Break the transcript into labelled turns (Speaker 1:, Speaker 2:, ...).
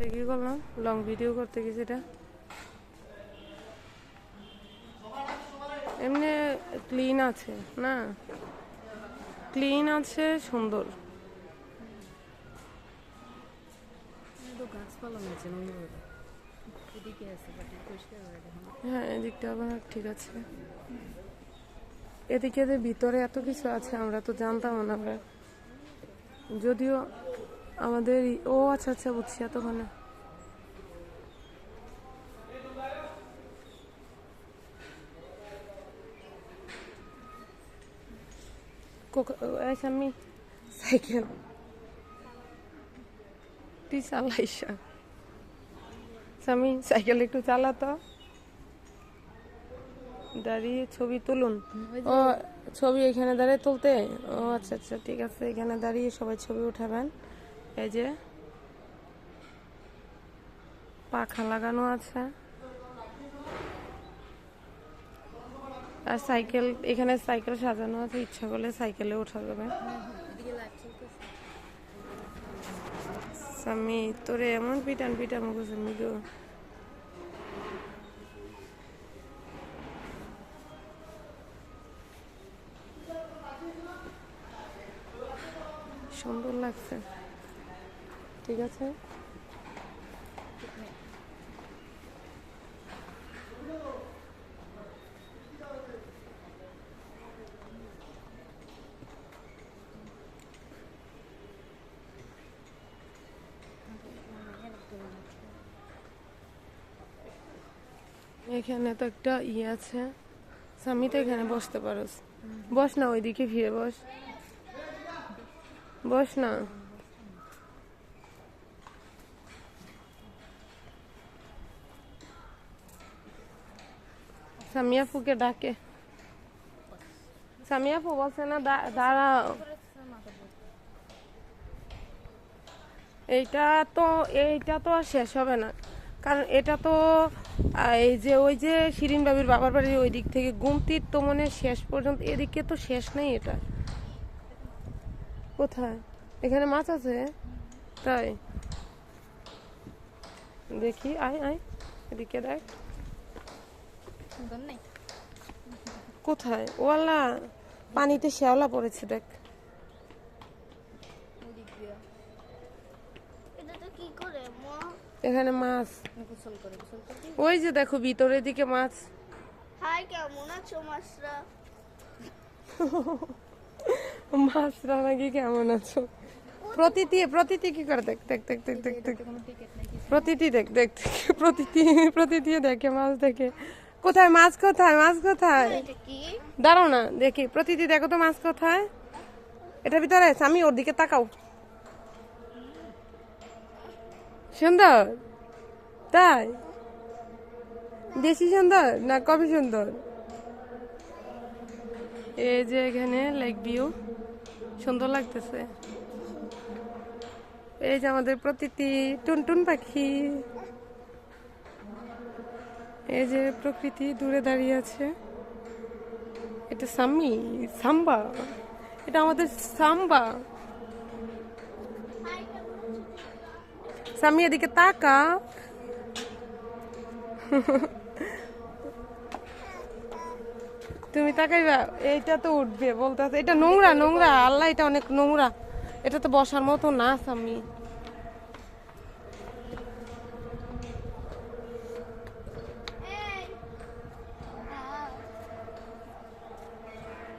Speaker 1: এটা কি করলাম? লং ভিডিও করতে গেছি এটা। এমনি ক্লিন আছে না? ক্লিন আছে সুন্দর। হ্যাঁ এদিকটা আবার ঠিক আছে। এদিকে যে ভিতরে এত কিছু আছে আমরা তো জানতাম না আমরা। যদিও আমাদের ও আচ্ছা আচ্ছা বুঝছি এতক্ষণে। সাইকেল। তুই চালাইসা সামি সাইকেল একটু চালাতো দাঁড়িয়ে ছবি তুলুন। ও ছবি এখানে দাঁড়িয়ে তুলতে? ও আচ্ছা আচ্ছা ঠিক আছে এখানে দাঁড়িয়ে সবাই ছবি উঠাবেন। এই যে পাখা লাগানো আছে। আর সাইকেল, এখানে সাইকেল সাজানো আছে, ইচ্ছা করলে সাইকেলে ওঠা যাবে।
Speaker 2: লাইট
Speaker 1: তোরে এমন পিটান পিটান মুখে মিগো সুন্দর লাগছে। ঠিক আছে? এখানে তো একটা ইয়ে আছে। সামি তো এখানে বসতে পারোস। বস না, ওইদিকে ফিরে বস। বস না। সামিয়া ফুকে ডাকে। সামিয়া ফু বলছে, না দাঁড়াও এইটা তো এইটা তো আর শেষ হবে না। কারণ এটা তো এই যে, ওই যে শিরিন বাবির বাবার বাড়ির ওই দিক থেকে গুমতির তো মনে শেষ পর্যন্ত। এদিকে তো শেষ নেই এটা। কোথায়? এখানে মাছ আছে? তাই। দেখি, আয় আয়। এদিকে দেখ। কোথায়? ওয়ালা পানিতে শ্যাওলা পড়েছে দেখ।
Speaker 2: ওদিক দিয়ে
Speaker 3: এটা তো কি করে মা?
Speaker 1: এখানে মাছ। ওই যে দেখো ভিতরের দিকে মাছ।
Speaker 3: হাই কেমন আছো মাসরা
Speaker 1: মাছরা নাকি কেমন আছো? প্রতিটি প্রতিটি কি করে? দেখ দেখ দেখ দেখ দেখ দেখ।
Speaker 2: কোনো টিকিট
Speaker 1: প্রতিটি দেখ দেখ দেখ, প্রতিটি প্রতিটি দেখে মাছ দেখে। কোথায় মাছ কোথায় মাছ কোথায়? দাঁড়াও না দেখি। প্রতিটি দেখো তো মাছ কোথায়? এটার ভিতরে আছে, আমি ওর দিকে তাকাও। সুন্দর? তাই? বেশি সুন্দর না কবি সুন্দর? এই যে এখানে লেক ভিউ সুন্দর লাগতেছে। এই যে আমাদের প্রতিটি টুনটুন পাখি। এই যে প্রকৃতি দূরে দাঁড়িয়ে আছে। এটা সাম্মি, সাম্বা। এটা আমাদের সাম্বা। সাম্মি, এদিকে তাকা। তুমি তাকাইবা, এইটা তো উঠবে বলতে এটা নোংরা নোংরা। আল্লাহ, এটা অনেক নোংরা। এটা তো বসার মতো না, সাম্মি।